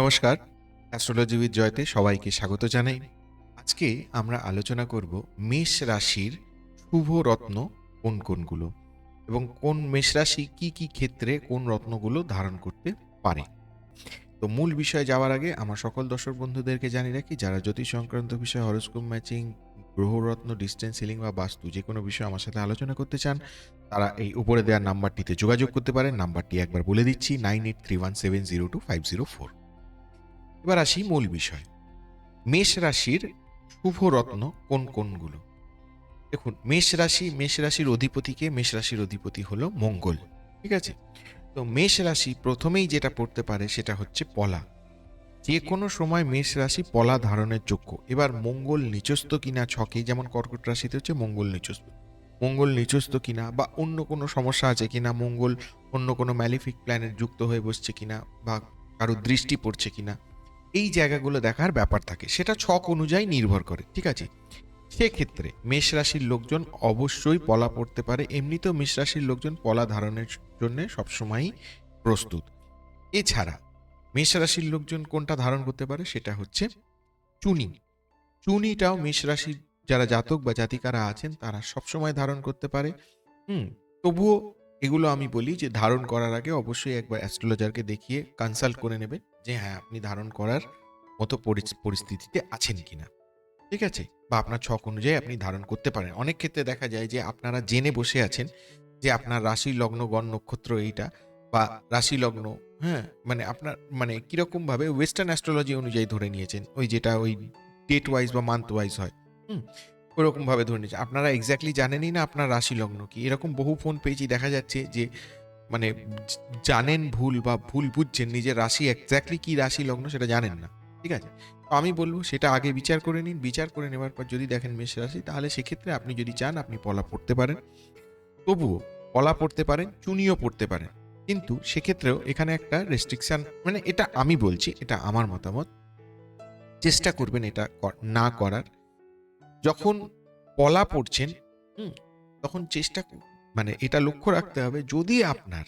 নমস্কার astrology with Jayate সবাইকে স্বাগত জানাই। আজকে আমরা আলোচনা করব মেষ রাশির শুভ রত্ন কোন কোনগুলো এবং কোন মেষ রাশি কি কি ক্ষেত্রে কোন রত্নগুলো ধারণ করতে পারে। তো মূল বিষয়ে যাওয়ার আগে আমার সকল দর্শক বন্ধুদেরকে জানিয়ে রাখি, যারা জ্যোতিষ সংক্রান্ত বিষয়ে হরস্কোপ ম্যাচিং গ্রহরত্ন ডিস্টেন্স সিলিং বা বাস্তু যে কোনো বিষয়ে আমার সাথে আলোচনা করতে চান, তারা এই উপরে দেওয়ার নাম্বারটিতে যোগাযোগ করতে পারেন। নাম্বারটি একবার বলে দিচ্ছি, nine eight three one seven zero two five zero four. এবার আসি মূল বিষয়। মেষ রাশির শুভ রত্ন কোন কোনগুলো? দেখুন, মেষ রাশি, মেষ রাশির অধিপতিকে মেষ রাশির অধিপতি হলো মঙ্গল, ঠিক আছে? তো মেষ রাশি প্রথমেই যেটা পড়তে পারে সেটা হচ্ছে পলা। যে কোনো সময় মেষ রাশি পলা ধারণের যোগ্য। এবার মঙ্গল নিচস্ত কিনা ছকে? যেমন কর্কট রাশিতে হচ্ছে মঙ্গল নিচস্ত মঙ্গল নিচস্ত কিনা বা অন্য কোনো সমস্যা আছে কিনা? মঙ্গল অন্য কোনো ম্যালিফিক প্ল্যানেট যুক্ত হয়ে বসছে কিনা? বা কারও দৃষ্টি পড়ছে কিনা? এই জায়গাগুলো দেখার ব্যাপার থাকে। সেটা ছক অনুযায়ী নির্ভর করে, ঠিক আছে? সেক্ষেত্রে মেষ রাশির লোকজন অবশ্যই পলা পড়তে পারে। এমনিতেও মেষ রাশির লোকজন পলা ধারণের জন্য সবসময়ই প্রস্তুত। এছাড়া মেষ রাশির লোকজন কোনটা ধারণ করতে পারে? সেটা হচ্ছে চুনি। চুনিটাও মেষ রাশির যারা জাতক বা জাতিকারা আছেন, তারা সবসময় ধারণ করতে পারে। হুম, তবুও এগুলো আমি বলি যে ধারণ করার আগে অবশ্যই একবার অ্যাস্ট্রোলজারকে দেখিয়ে কনসাল্ট করে নেবেন যে হ্যাঁ আপনি ধারণ করার মতো পরিস- পরিস্থিতিতে আছেন কিনা। ঠিক আছে? বা আপনার ছক অনুযায়ী আপনি ধারণ করতে পারেন। অনেক ক্ষেত্রে দেখা যায় যে আপনারা জেনে বসে আছেন যে আপনার রাশি লগ্ন গণ নক্ষত্র এইটা বা রাশি লগ্ন হ্যাঁ মানে আপনার মানে কীরকমভাবে ওয়েস্টার্ন অ্যাস্ট্রোলজি অনুযায়ী ধরে নিয়েছেন। ওই যেটা ওই ডেট ওয়াইজ বা মান্থ ওয়াইজ হয়। হুম? ওরকম ভাবে ধরে নিয়েছেন আপনারা এক্স্যাক্টলি জানেনই না আপনার রাশি লগ্ন কি। এরকম বহু ফোন পেয়েছি, দেখা যাচ্ছে যে মানে জানেন ভুল বা ভুল বুঝছেন নিজের রাশি এক্স্যাক্টলি কি রাশি লগ্ন সেটা জানেন না। ঠিক আছে? তো আমি বলব সেটা আগে বিচার করে নিন। বিচার করে নেওয়ার পর যদি দেখেন মেষ রাশি, তাহলে সেক্ষেত্রে আপনি যদি চান, আপনি পলা পড়তে পারেন। তবুও পলা পড়তে পারেন, চুনিও পড়তে পারেন। কিন্তু সেক্ষেত্রেও এখানে একটা রেস্ট্রিকশান মানে এটা আমি বলছি, এটা আমার মতামত। চেষ্টা করবেন এটা না করার। যখন পলা পড়ছেন হুম, তখন চেষ্টা মানে এটা লক্ষ্য রাখতে হবে যদি আপনার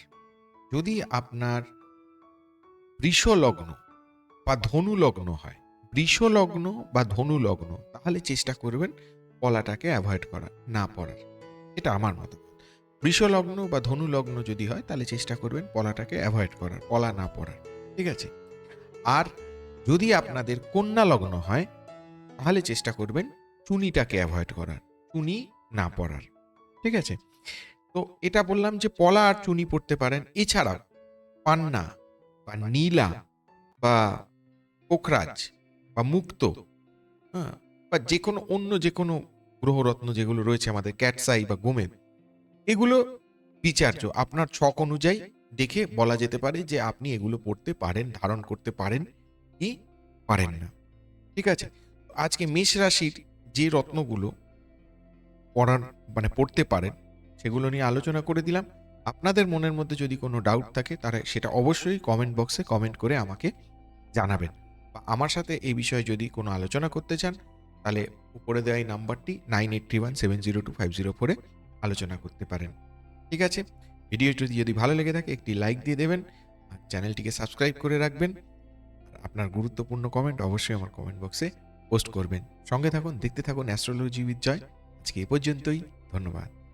যদি আপনার বৃষ লগ্ন বা ধনু লগ্ন হয় বৃষ লগ্ন বা ধনু লগ্ন তাহলে চেষ্টা করবেন পলাটাকে অ্যাভয়েড করা না পড়ার। এটা আমার মতামত। বৃষ লগ্ন বা ধনু লগ্ন যদি হয় তাহলে চেষ্টা করবেন পলাটাকে অ্যাভয়েড করার পলা না পড়ার। ঠিক আছে? আর যদি আপনাদের কন্যা লগ্ন হয় তাহলে চেষ্টা করবেন চুনিটাকে অ্যাভয়েড করার, চুনি না পড়ার ঠিক আছে? তো এটা বললাম যে পলা আর চুনি পড়তে পারেন, এছাড়াও পান্না বা নীলা বা পোখরাজ বা মুক্ত হ্যাঁ বা যে কোনো অন্য যে কোনো গ্রহরত্ন যেগুলো রয়েছে আমাদের ক্যাটসাই বা গোমেদ এগুলো বিচার্য। আপনার ছক অনুযায়ী দেখে বলা যেতে পারে যে আপনি এগুলো পড়তে পারেন, ধারণ করতে পারেন কি পারেন না, ঠিক আছে? আজকে মেষ রাশির যে রত্নগুলো পড়ার মানে পড়তে পারেন, সেগুলো নিয়ে আলোচনা করে দিলাম। আপনাদের মনের মধ্যে যদি কোনো ডাউট থাকে তারা সেটা অবশ্যই কমেন্ট বক্সে কমেন্ট করে আমাকে জানাবেন। বা আমার সাথে এই বিষয়ে যদি কোনো আলোচনা করতে চান, তাহলে উপরে দেওয়া এই নাম্বারটি nine eight three one seven zero two five zero ফোরে আলোচনা করতে পারেন। ঠিক আছে? ভিডিওটি যদি ভালো লেগে থাকে, একটি লাইক দিয়ে দেবেন, আর চ্যানেলটিকে সাবস্ক্রাইব করে রাখবেন। আপনার গুরুত্বপূর্ণ কমেন্ট অবশ্যই আমার কমেন্ট বক্সে পোস্ট করবেন। সঙ্গে থাকুন দেখতে থাকুন অ্যাস্ট্রোলজি উইথ জয় আজকে এ পর্যন্তই ধন্যবাদ।